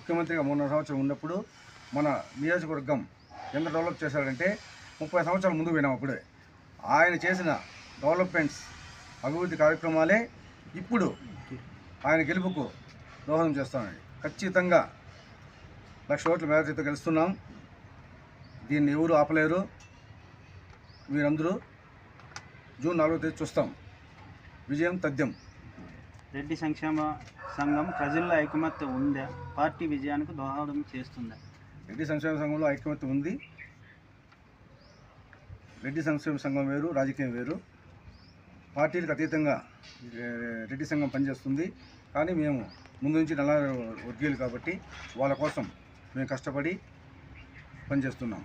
ముఖ్యమంత్రిగా మూడున్నర సంవత్సరం ఉన్నప్పుడు మన నియోజకవర్గం ఎంత డెవలప్ చేశాడంటే ముప్పై సంవత్సరాల ముందు పోయినాం అప్పుడే. ఆయన చేసిన డెవలప్మెంట్స్ అభివృద్ధి కార్యక్రమాలే ఇప్పుడు ఆయన గెలుపుకు దోహదం చేస్తామండి ఖచ్చితంగా లక్ష ఓట్ల మేరతో గెలుస్తున్నాం. దీన్ని ఎవరు ఆపలేరు? మీరందరూ జూన్ నాలుగో తేదీ చూస్తాం. విజయం తథ్యం. రెడ్డి సంక్షేమ సంఘం ప్రజల్లో ఐకమత్యం ఉందా? పార్టీ విజయానికి దోహదం చేస్తుందా? రెడ్డి సంక్షేమ సంఘంలో ఐక్యమత్యం ఉంది. రెడ్డి సంక్షేమ సంఘం వేరు రాజకీయం వేరు. పార్టీలకు అతీతంగా రెడ్డి సంఘం పనిచేస్తుంది. కానీ మేము ముందు నుంచి నల్ల వర్గీయులు కాబట్టి వాళ్ళ కోసం మేము కష్టపడి పనిచేస్తున్నాం.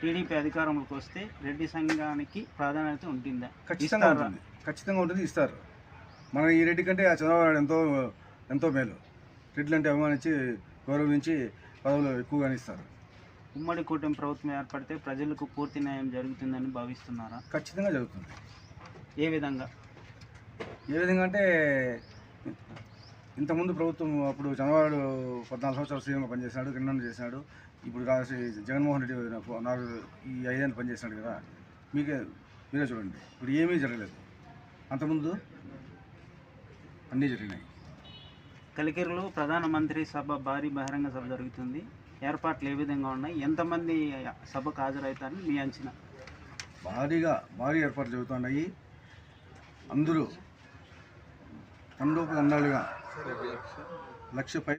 టీడీపీ అధికారంలోకి వస్తే రెడ్డి సంఘానికి ప్రాధాన్యత ఉంటుందా? ఖచ్చితంగా? ఉంటుంది. ఖచ్చితంగా ఉంటుంది ఇస్తారు. మన ఈ రెడ్డి కంటే ఆ చంద్రబాబు నాయుడు ఎంతో ఎంతో మేలు. రెడ్లు అంటే అభిమానించి గౌరవించి పదవులు ఎక్కువగానే ఇస్తారు. ఉమ్మడి కూటమి ప్రభుత్వం ఏర్పడితే ప్రజలకు పూర్తి న్యాయం జరుగుతుందని భావిస్తున్నారా? ఖచ్చితంగా జరుగుతుంది. ఏ విధంగా? ఏ విధంగా అంటే ఇంతకుముందు ప్రభుత్వం అప్పుడు చంద్రబాబు పద్నాలుగు సంవత్సరాలు సీఎంగా పనిచేసినాడు కింద చేసినాడు. ఇప్పుడు జగన్మోహన్ రెడ్డి నాలుగు ఈ ఐదేళ్ళు పనిచేసినాడు కదా. మీకే మీరే చూడండి. ఇప్పుడు ఏమీ జరగలేదు. అంతకుముందు అన్నీ జరిగినాయి. కలికిరిలో ప్రధానమంత్రి సభ భారీ బహిరంగ సభ జరుగుతుంది. ఏర్పాట్లు ఏ విధంగా ఉన్నాయి? ఎంతమంది సభకు హాజరవుతారని మీ అంచనా? భారీగా భారీ ఏర్పాట్లు జరుగుతున్నాయి. అందరూ తండోపు తండాలుగా లక్ష పై